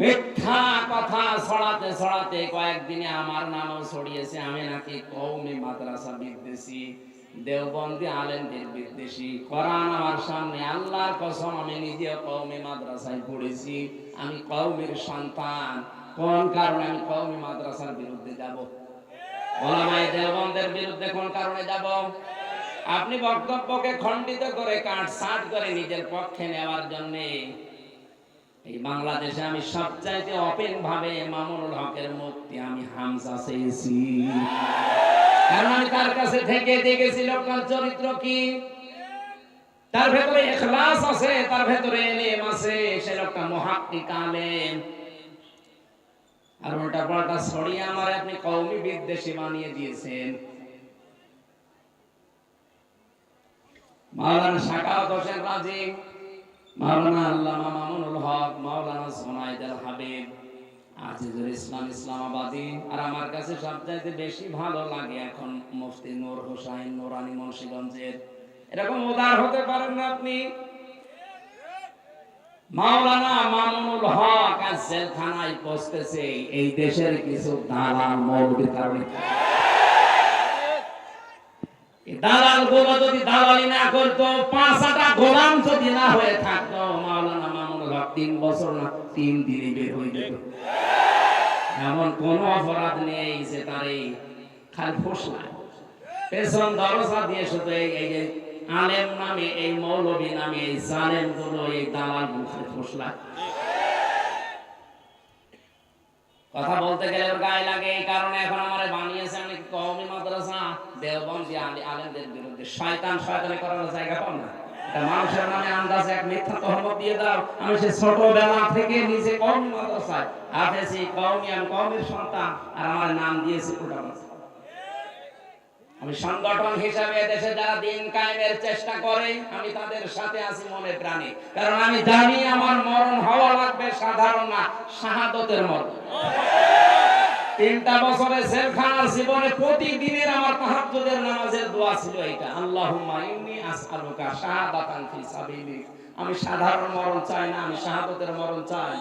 মিথ্যা কথা ছড়াতে ছড়াতে কয়েকদিনে আমার নামও ছড়িয়েছে। আমি নাকি কৌমি মাদ্রাসা বিদ্বেষী, দেওবন্দি আলেমদের বিদ্বেষী। কোরআন আমার সামনে, আল্লাহর কসম, আমি নিজে কৌমি মাদ্রাসায় পড়েছি। আমি কৌমির সন্তান। কোন কারণে আমি কৌমি মাদ্রাসার বিরুদ্ধে যাব? ওলামায়ে দেওবন্দের বিরুদ্ধে কোন কারণে যাব? আপনি বক্তব্যকে খণ্ডিত করে কাট সাট করে নিজের পক্ষে নেওয়ার জন্যে এই বাংলাদেশে আমি সবচাইতে ওপেন ভাবে মামুনুল হকের মুক্তি আমি হামজা চেয়েছি কারণ আমি তার কাছে থেকে দেখেছি লোকটার চরিত্র কি। তার ভেতরে এখলাস আছে, তার ভেতরে এলেম আছে, সে লোকটা মহাক্কিক আলেম। আর উল্টা পাল্টা ছড়িয়ে আমার আপনি কৌমি বিদ্বেষী বানিয়ে দিয়েছেন। মাওলানা শাকাওয়াত হোসেন রাজি। মাওলানা আল্লামা মামুনুল হক, মাওলানা সোনাইদ আল হাবিব, আজিজুল ইসলাম ইসলামাবাদী। আর আমার কাছে সবচাইতে বেশি ভালো লাগে এখন মুফতি নূর হোসাইন মুন্সিগঞ্জের। এরকম উদার হতে পারেন না আপনি? মাওলানা মামুনুল হক আজ জেলখানায় বসতেছে এই দেশের কিছু দালাল মৌলবীর কারণে। দালালগুলো যদি দালালি না করতো, পাঁচটা গোলাম যদি না হয়ে থাকতো, মাওলানা হক তিন বছর না, তিন বের হয়ে যেত। এমন কোন অপরাধ নেই যে তার এই পেছন দরজা দিয়ে শুধু এই যে আলেম নামে, এই মৌলবী নামে, এই জালেমগুলো এই দালাল মুখে কথা বলতে গেলে গায়ে লাগে, এই কারণে এখন দেওবন্দি আলী আলেমদের বিরুদ্ধে। শয়তান শয়তানি করার জায়গা না। মানুষের নামে আন্দাজে এক মিথ্যা তহমত দিয়ে দাও। আমি সে ছোটবেলা থেকে নিজে মাদ্রাসায় কওমির সন্তান, আর আমার নাম দিয়েছি আমি সংগঠন হিসাবে দেশে যারা দিন কায়েমের চেষ্টা করে, আমি তাদের সাথে আছি মনে প্রাণে। কারণ আমি জানি আমার মরণ হওয়া লাগবে সাধারণ না, শাহাদতের মরণ। তিনটা বছরে জেলখানার জীবনে প্রতিদিনের আমার তাহাজ্জুদের নামাজের দোয়া ছিল এটা। আল্লাহুম্মা ইন্নী আসআলুকা শাহাদাতান ফি সাবিলিক। আমি সাধারণ মরণ চাই না, আমি শাহাদতের মরণ চাই।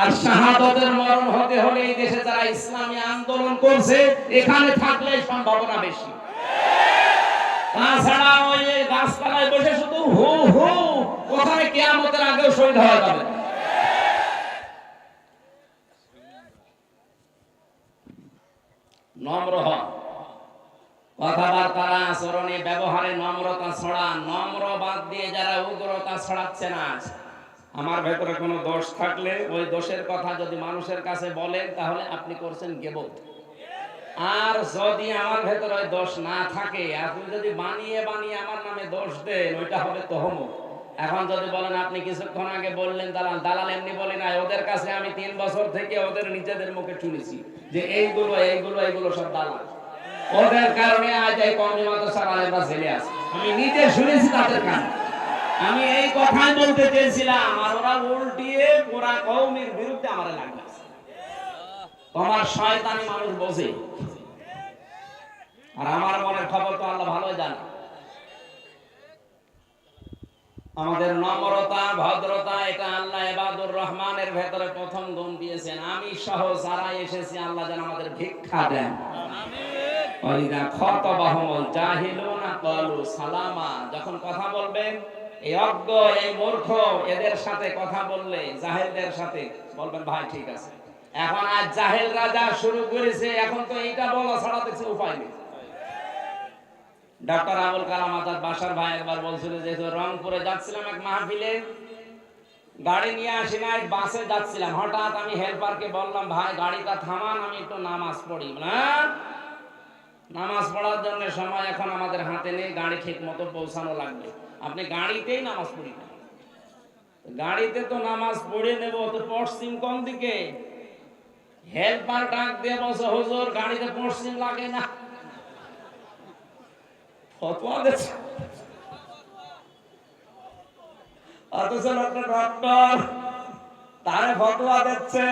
আর শাহাদতের মরণ হতে হলে এই দেশে যারা ইসলামী আন্দোলন করছে, এখানে থাকলে সম্ভাবনা বেশি। তাছাড়া ওই গাছতলায় বসে শুধু হু হু কোথায় কেয়ামতের আগেও শহীদ হওয়া যাবে নম্র হন কথাবার্তা আচরণে ব্যবহারে নম্রতা ছড়া, নম্র বাদ দিয়ে যারা উগ্রতা ছড়াচ্ছে না। আমার ভেতরে কোনো দোষ থাকলে ওই দোষের কথা যদি মানুষের কাছে বলেন, তাহলে আপনি করছেন গেবত। আর যদি আমার ভেতরে দোষ না থাকে আপনি যদি বানিয়ে বানিয়ে আমার নামে দোষ দেন, ওইটা হবে তহমত এখন যদি বলেন, আপনি কিছুক্ষণ আগে বললেন, দালাল দালাল এমনি বলি না ওদের কাছে আমি তিন বছর থেকে ওদের নিজেদের মুখে শুনেছি যে এইগুলো এইগুলো এইগুলো সব দালাল। ওদের কারণে আজ এই কমি মাদ্রাসার আলেমরা জেলে আছে। আমি নিজে শুনেছি তাদের কারণে। আমি এই কথাই বলতে চেয়েছিলাম, আর ওরা উল্টিয়ে পুরা কৌমির বিরুদ্ধে আমার লাগবে। তোমার শয়তানি মানুষ বোঝে। আর আমার মনের খবর তো আল্লাহ ভালোই জানে। আমাদের নম্রতা, ভদ্রতা, এটা আল্লাহ এবাদুর রহমানের ভেতরে প্রথম গুণ দিয়েছেন। আমি সহ যারা এসেছি, আল্লাহ যেন আমাদের ভিক্ষা দেন। সালামা। যখন কথা বলবেন, এই অজ্ঞ, এই মূর্খ, এদের সাথে কথা বললে, জাহেলদের সাথে, বলবেন, ভাই, ঠিক আছে। এখন আজ জাহেল রাজা শুরু করেছে, এখন তো এইটা বলা ছাড়া দেখছে উপায় নেই। ডক্টর আবুল কালাম আজাদ বাসার ভাই একবার বলছিল যে রংপুরে যাচ্ছিলাম এক মাহফিলে, গাড়ি নিয়ে আসি নাই, বাসে যাচ্ছিলাম। হঠাৎ আমি হেল্পারকে বললাম, ভাই, গাড়িটা থামান, আমি একটু নামাজ পড়ি। না নামাজ পড়ার জন্য সময় এখন আমাদের হাতে নেই, গাড়ি ঠিক মতো পৌঁছানো লাগবে। আপনি গাড়িতেই নামাজ পড়ি না। গাড়িতে তো নামাজ পড়ে নেব তো পশ্চিম কোন দিকে? হেল্পার ডাক দিয়ে বসে হুজুর, গাড়িতে পশ্চিম লাগে না। ফতোয়া দিচ্ছে অথচ ডক্টর তারে ফতোয়া দিচ্ছে।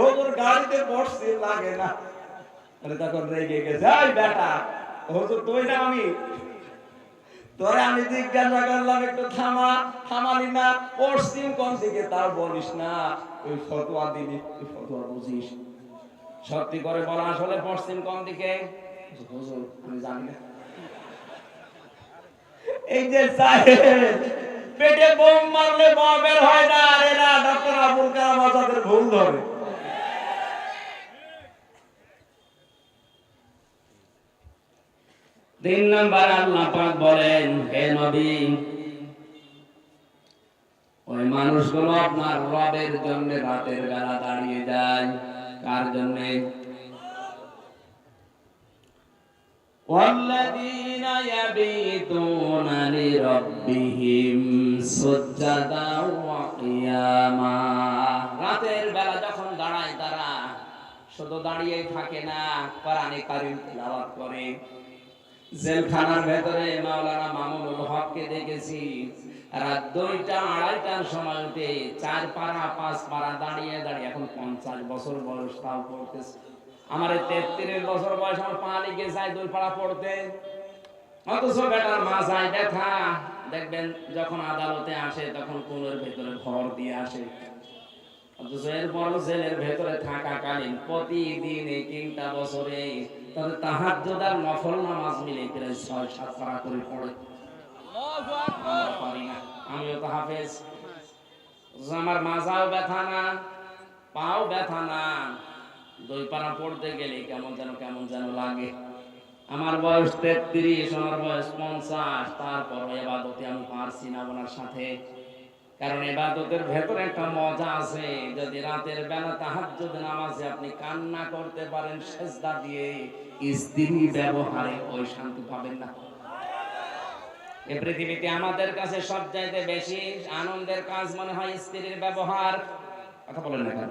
হুজুর গাড়িতে পশ্চিম লাগে না। তখন রেগে গেছে। বেটা, হুজুর, তুই না আমি। তোরে আমি জিজ্ঞাসা করলাম, একটু থামা, থামালি না। পশ্চিম কোন দিকে তাও বলিস না। ওই ফতোয়া দিবি ওই ফতোয়া বুঝিস। সত্যি করে বলা আসলে পশ্চিম কোন দিকে? হুজুর, আমি জানি না। এই সাহেব, পেটে বোম মারলে বমের হয় না, আরে না ডক্টর আবুল কালাম আজাদের ভুল ধরে। তিন নম্বর আল্লাহ পাক বলেন, হে নবী, ওই মানুষগুলো আপনার রবের জন্য রাতের বেলা দাঁড়িয়ে যায়। কার জন্য? والذين يبيتون لربهم سجدا وقياما রাতের বেলা যখন দাঁড়ায় তারা শুধু দাঁড়িয়েই থাকে না কোরআনে কারিম তেলাওয়াত করে জেলখানার ভেতরে মাওলানা মামুনুল হককে দেখেছি রাত দুইটা আড়াইটার সময় উঠে চার পাড়া পাঁচ পাড়া দাঁড়িয়ে দাঁড়িয়ে এখন পঞ্চাশ বছর বয়স তাও পড়তেছে আমার তেত্রিশ বছর বয়স আমার পা লিগে যায়, দুই পাড়া পড়তে। অথচ বেটার মা যায়, দেখা, দেখবেন যখন আদালতে আসে তখন কোনের ভেতরে ঘর দিয়ে আসে। অথচ এরপর জেলের ভেতরে থাকাকালীন প্রতিদিন এই তিনটা বছরে নফল নামাজ মিলে প্রায় ছয়, সাত করে পড়ে। আমিও তো হাফেজ। আমার মাজাও ব্যথা না, পাও ব্যথা না। দুই পারা পড়তে গেলে কেমন যেন কেমন যেন লাগে। আমার বয়স তেত্রিশ, আমার বয়স পঞ্চাশ, তারপর এবাদতে আমি পারছি না ওনার সাথে। কারণ এবাদতের ভেতরে একটা মজা আছে, যদি রাতের বেলা তাহাজ্জুদ নামাজে আপনি কান্না করতে পারেন সেজদা দিয়ে স্ত্রী ব্যবহারে ওই শান্তি পাবেন না। এ পৃথিবীতে আমাদের কাছে সব চাইতে বেশি আনন্দের কাজ মনে হয় স্ত্রীর ব্যবহার। কথা বলেন না কেন?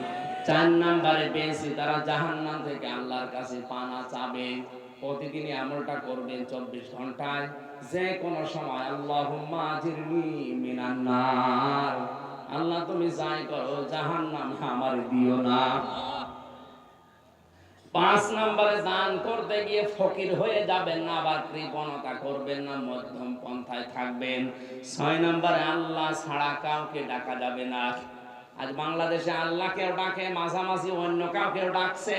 চার নাম্বারে পেয়েছি, তারা জাহান্নাম থেকে আল্লাহর কাছে পানা চাবে। প্রতিদিনই আমলটা করবেন চব্বিশ ঘন্টায়। যে কোনো সময় আল্লাহ আল্লাহ তুমি যাই করো, জাহান্নাম আমার দিও না। পাঁচ নম্বরে দান করতে গিয়ে ফকির হয়ে যাবেন না, আবার কৃপণতা করবেন না, মধ্যম পন্থায় থাকবেন। ছয় নম্বরে, আল্লাহ ছাড়া কাউকে ডাকা যাবে না। আজ বাংলাদেশে আল্লাহকেও ডাকে, মাঝামাঝি অন্য কাউকেও ডাকছে।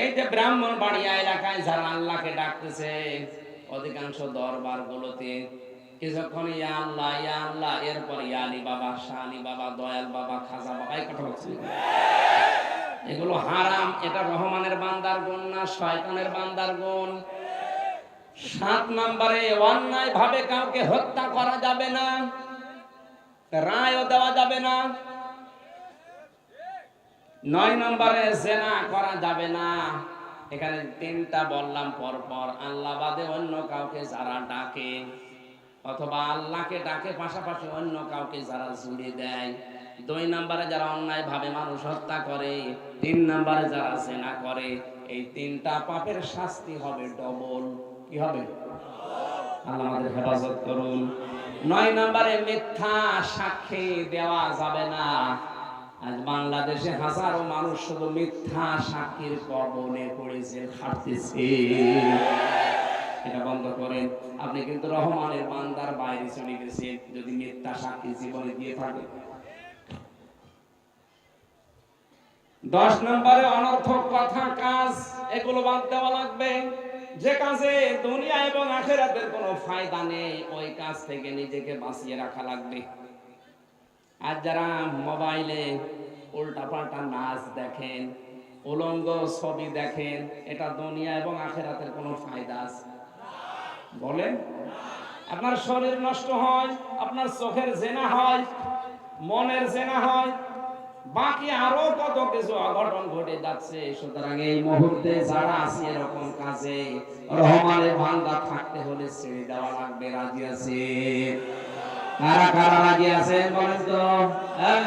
এই যে ব্রাহ্মণ বাড়িয়া এলাকায় যারা আল্লাহকে ডাকতেছে, অধিকাংশ দরবার গুলোতে কিছুক্ষণ ইয়া আল্লাহ ইয়া আল্লাহ, এরপর ইয়া আলী বাবা, শাহ আলী বাবা, দয়াল বাবা, খাজা কথা এগুলো হারাম, এটা রহমানের বান্দার গুণ না, শয়তানের বান্দার গুণ। সাত নম্বরে অন্যায় ভাবে কাউকে হত্যা করা যাবে না। রায়ও দেওয়া যাবে না। নয় নম্বরে জেনা করা যাবে না। এখানে তিনটা বললাম পর পর আল্লাহ বাদে অন্য কাউকে যারা ডাকে, অথবা আল্লাহকে ডাকে, পাশাপাশি অন্য কাউকে যারা জুড়ে দেয়। দুই নম্বরে যারা অন্যায় ভাবে মানুষ হত্যা করে, তিন নম্বরে যারা জেনা করে, এই তিনটা পাপের শাস্তি হবে ডবল কি হবে? আল্লাহ আমাদের হেফাজত করুন। নয় নম্বরে মিথ্যা সাক্ষী দেওয়া যাবে না। আজ বাংলাদেশে হাজারো মানুষ শুধু মিথ্যা সাক্ষীর পড়েছে খাটতেছে। এটা বন্ধ করেন। আপনি কিন্তু রহমানের বান্দার বাইরে চলে গেছেন, যদি মিথ্যা সাক্ষী জীবনে দিয়ে থাকে। দশ নম্বরে অনর্থক কথা, কাজ, এগুলো বাদ দেওয়া লাগবে। যে কাজে দুনিয়া এবং আখেরাতের কোনো ফায়দা নেই, ওই কাজ থেকে নিজেকে বাঁচিয়ে রাখা লাগবে। আর যারা মোবাইলে উল্টা পাল্টা নাচ দেখেন, উলঙ্গ ছবি দেখেন, এটা দুনিয়া এবং আখেরাতের কোনো ফায়দা আছে? বলেন। আপনার শরীর নষ্ট হয়, আপনার চোখের জেনা হয়, মনের জেনা হয় বাকি আরও কত কিছু অঘটন ঘটে যাচ্ছে সুতরাং এই মুহূর্তে যারা আছে এরকম কাজে রহমানের থাকতে হলে ছেড়ে দেওয়া লাগবে রাজি আছে? কারা কারা রাজি বলেন তো? হ্যাঁ,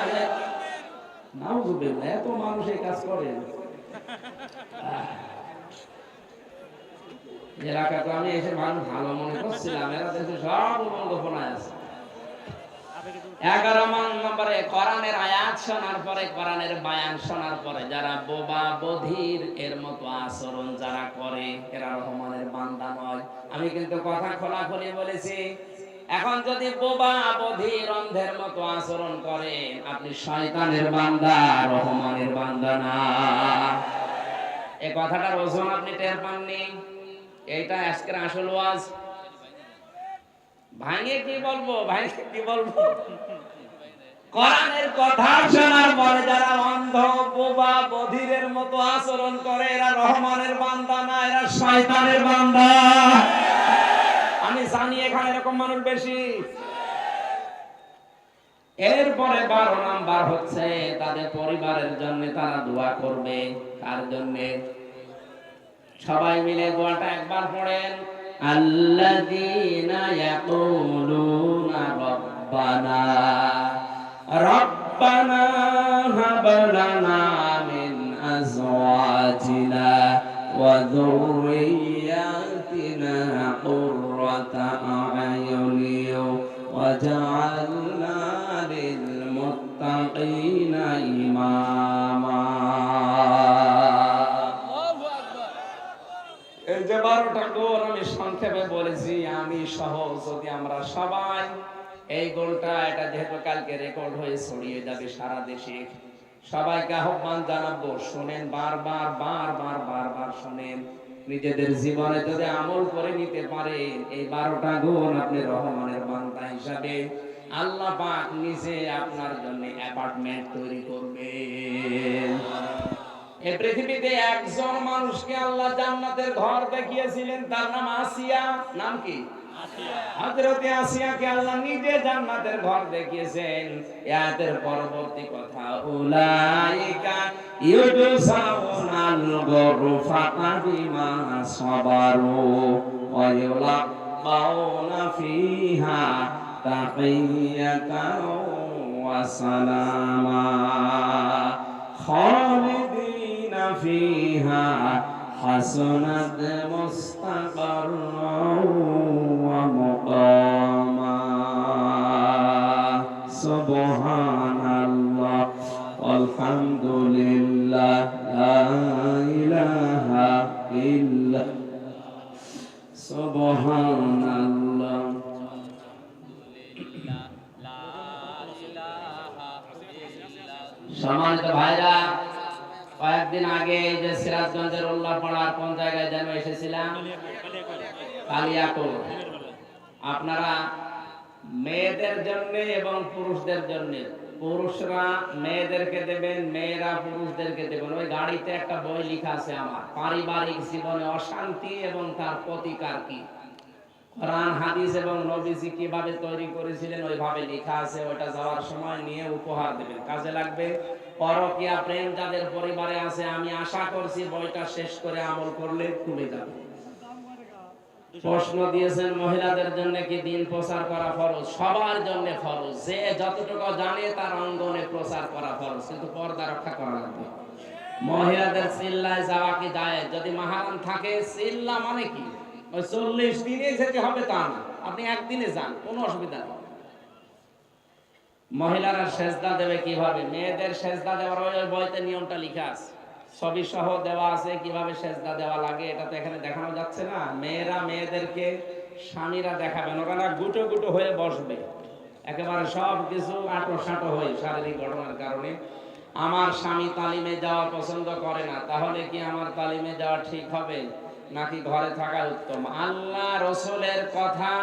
নাউজুবিল্লাহ এত মানুষ এই কাজ করে। এলাকাতে আমি এসে ভালো ভালো মনে করছিলাম এরা দেশে সব উলঙ্গপনায় আছে। এগারো মান নম্বরে কোরআনের আয়াত শোনার পরে, কোরআনের বায়ান শোনার পরে যারা বোবা বধির, এর মতো আচরণ যারা করে, এরা রহমানের বান্দা নয়। আমি কিন্তু কথা খোলাখুলি বলেছি, এখন যদি বোবা বধির অন্ধের মতো আচরণ করেন আপনি শয়তানের বান্দা, রহমানের বান্দা না। এই কথাটার ওজন আপনি টের পাননি? এইটা আজকের আসল ওয়াজ। ভাঙে কি বলব? ভাঙে কি বলব? কোরআনের কথা শোনার পরে যারা অন্ধ, বোবা, বধিরের মতো আচরণ করে, এরা রহমানের বান্দা না, এরা শয়তানের বান্দা। আমি জানি এখানে এরকম মানুষ বেশি। এরপরে বারো নাম্বার হচ্ছে, তাদের পরিবারের জন্য তারা দোয়া করবে। তার জন্য? সবাই মিলে দোয়াটা একবার পড়েন। আল্লাযীনা ইয়াকুলুনা রাব্বানা। লানা মিন আজওয়াজিনা ওয়া যুররিয়াতিনা কুররাতা আ'য়ুনি ওয়াজআলনা লিল মুত্তাকিনা ইমামা এই যে বারোটা গোল আমি সংক্ষেপে বলেছি আমি সহ যদি আমরা সবাই এই গোলটা এটা যেহেতু কালকে রেকর্ড হয়ে ছড়িয়ে যাবে সারা দেশে। সবাইকে আহ্বান জানাব, শোনেন বারবার বারবার বারবার শোনেন। নিজেদের জীবনে যদি আমল করে নিতে পারেন, এই বারোটা গুণ আপনি রহমানের বান্দা হিসাবে আল্লাহ পাক নিজে আপনার জন্য অ্যাপার্টমেন্ট তৈরি করবে এই পৃথিবীতে একজন মানুষকে আল্লাহ জান্নাতের ঘর দেখিয়েছিলেন, তার নাম আসিয়া। নাম কি? হজরতে আসিয়া কে আল্লাহ নিজে জান্নাতের ঘর দেখিয়েছেন। ইয়াতের পরবর্তী কথা, উলাইকা ইউদুসাউনাল গরফাতা বিমা সাবারু ওয়া ইউলাকাউনা ফিহা তাহিয়াতাও ওয়া সালামা। খালিদিনা ফিহা হাসনাত মুস্তাকাররা والحمد لله لا إله إلا سبحان الله সম্মানিত ভাইরা কয়েকদিন আগে এই যে সিরাজগঞ্জের উল্লাপাড়ার কোন জায়গায় যেন এসেছিলাম কালিয়াকোট আপনারা মেয়েদের জন্য এবং পুরুষদের জন্য পুরুষরা মেয়েদেরকে দেবেন, মেয়েরা পুরুষদেরকে দেবেন। ওই গাড়িতে একটা বই লেখা আছে আমার। পারিবারিক জীবনে অশান্তি এবং তার প্রতিকার কি? কোরআন, হাদিস এবং নবীজি কীভাবে তৈরি করেছিলেন, ওইভাবে লেখা আছে। ওটা যাওয়ার সময় নিয়ে উপহার দেবেন। কাজে লাগবে? পরকিয়া প্রেম যাদের পরিবারে আছে, আমি আশা করছি বইটা শেষ করে আমল করলে খুলে যাবে। প্রশ্ন দিয়েছেন মহিলাদের জন্য কি দিন প্রচার করা ফরজ? সবার জন্য ফরজ। যে যতটুকু জানে তার অঙ্গনে প্রচার করা ফরজ। কিন্তু পর্দা রক্ষা করা লাগবে। মহিলাদের চিল্লায় যাওয়া কি যায়? যদি মাহারাম থাকে, চিল্লা মানে কি? ওই চল্লিশ দিনে যেতে হবে তা না। আপনি একদিনে যান, কোনো অসুবিধা নেই। মহিলারা সেজদা দেবে কীভাবে? মেয়েদের সেজদা দেওয়ার ওই বইতে নিয়মটা লেখা আছে। ছবি সহ দেওয়া আছে, কীভাবে সেজদা দেওয়া লাগে, এটা তো এখানে দেখানো যাচ্ছে না। মেয়েরা মেয়েদেরকে স্বামীরা দেখাবেন, ওখানে গুটো গুটো হয়ে বসবে। একেবারে সব কিছু আটো সাটো হয়ে শারীরিক ঘটনার কারণে। আমার স্বামী তালিমে যাওয়া পছন্দ করে না, তাহলে কি আমার তালিমে যাওয়া ঠিক হবে? নাকি ঘরে থাকা উত্তম? আল্লাহ রসুলের কথা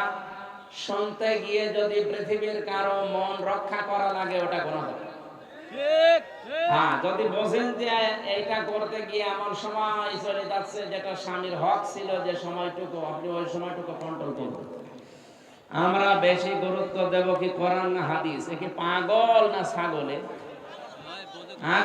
শুনতে গিয়ে যদি পৃথিবীর কারও মন রক্ষা করা লাগে, ওটা কোনো হবে হ্যাঁ যদি বোঝেন যে এইটা করতে গিয়ে এমন সময় চলে যাচ্ছে যেটা স্বামীর হক ছিল যে সময়টুকু আপনি ওই সময়টুকু কন্ট্রোল করবেন আমরা বেশি গুরুত্ব দেব কি করান না হাদিস? এ কি পাগল না ছাগলে?